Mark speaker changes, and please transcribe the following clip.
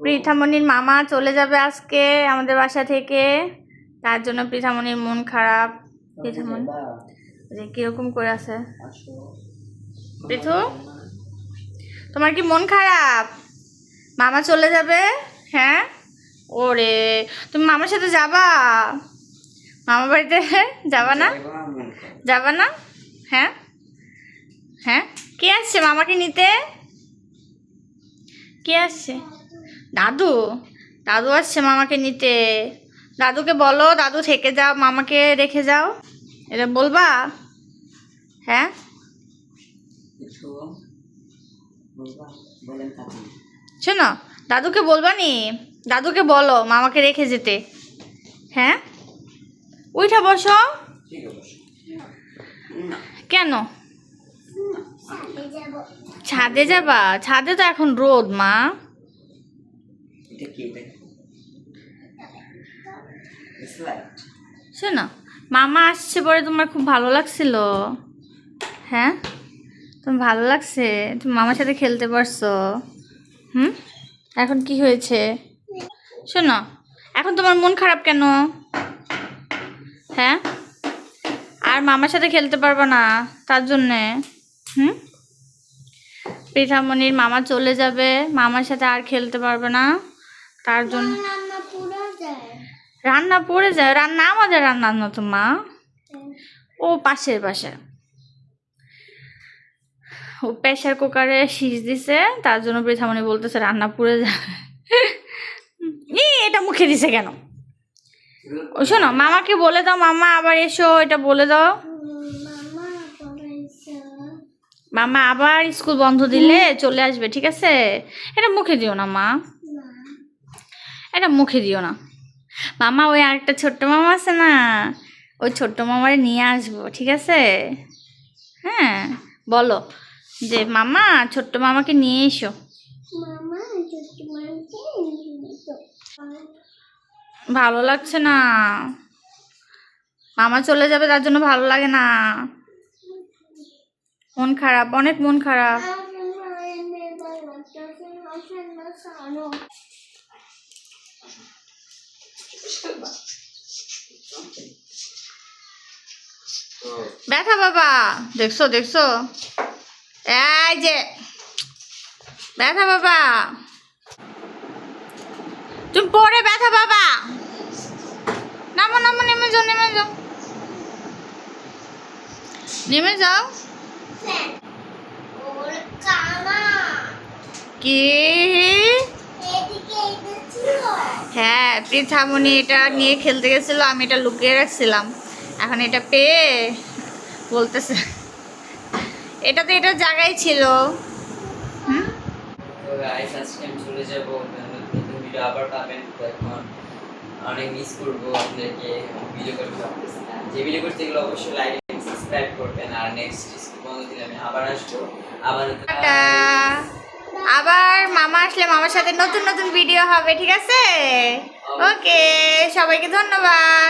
Speaker 1: পৃথামণির মামা চলে যাবে আজকে আমাদের বাসা থেকে। তার জন্য পৃথামণির মন খারাপ। পৃথামণি? যে কীরকম করে আছে। পৃথু? তোমার কি মন খারাপ? মামা চলে যাবে? হ্যাঁ? ওরে তুমি মামার সাথে যাবা? মামা বাড়িতে যাবা না? যাবা না? হ্যাঁ? হ্যাঁ? কে আসছে মামাকে নিতে? কে আসছে? দাদু? দাদু আসছে মামাকে নিতে। দাদুকে বলো, দাদু থেকে যাও, মামাকে রেখে যাও। এটা বলবা? হ্যাঁ? শোনো, দাদুকে বলবা নি? দাদুকে বলো, মামাকে রেখে যেতে। হ্যাঁ? উঠা বসো। কেন? ছাদে যাবা? ছাদে তো এখন রোদ মা। শোনো, মামা আসছে পরে তোমার খুব ভালো লাগছিল। হ্যাঁ? তোমার ভালো লাগছে? তুমি মামার সাথে খেলতে পারছ। হুম? এখন কি হয়েছে? শোনো, এখন তোমার মন খারাপ কেন? হ্যাঁ? আর মামার সাথে খেলতে পারবে না, তার জন্যে। হুম? পৃথামণির মামা চলে যাবে, মামার সাথে আর খেলতে পারবে না। তার জন্য রান্না পড়ে যায়। রান্না আমাদের রান্না না তো মা। ও পাশের পাশে ও প্রেশার কুকারে শীষ দিছে তার জন্য পৃথামণি বলতেছে রান্না পুড়ে যায়। ই এটা মুখে দিছে কেন? ও শোনো মামাকে বলে দাও মামা আবার এসো এটা বলে দাও। মামা আবার স্কুল বন্ধ দিলে চলে আসবে ঠিক আছে? এটা মুখে দিও না মা। এটা মুখে দিও না। মামা ওই আরেকটা ছোট্ট মামা আছে না? ওই ছোট্ট মামারে নিয়ে আসব ঠিক আছে? হ্যাঁ বলো যে মামা ছোট্ট মামাকে নিয়ে এসো। ভালো লাগছে না। মামা চলে যাবে তার জন্য ভালো লাগে না। মন খারাপ অনেক মন খারাপ। ব্যথা বাবা। দেখছ দেখছ? এই যে ব্যথা বাবা। তুমি পরে ব্যথা বাবা। নামো নামো নেমে যাও নেমে যাও। নেমে যাও। কি? হ্যাঁ পৃথামণি এটা নিয়ে খেলতে গেছিল আমি এটা লুকিয়ে রাখছিলাম। এখন এটা পেয়ে বলতেছে। এটা তো এটা জায়গায় ছিল। হুম?
Speaker 2: তো গাইস আজকে আমি চলে যাব নতুন ভিডিও আবার পাবেন। তো এখন অনেক মিস করব আপনাদেরকে ভিডিও করতে যে ভিডিও করতে এগুলো অবশ্যই লাইক সাবস্ক্রাইব করবেন। আর নেক্সট বন্ধ দিলে আমি আবার আসব। আবার
Speaker 1: আবার মামা আসলে মামার সাথে নতুন নতুন ভিডিও হবে ঠিক আছে? ওকে সবাইকে ধন্যবাদ।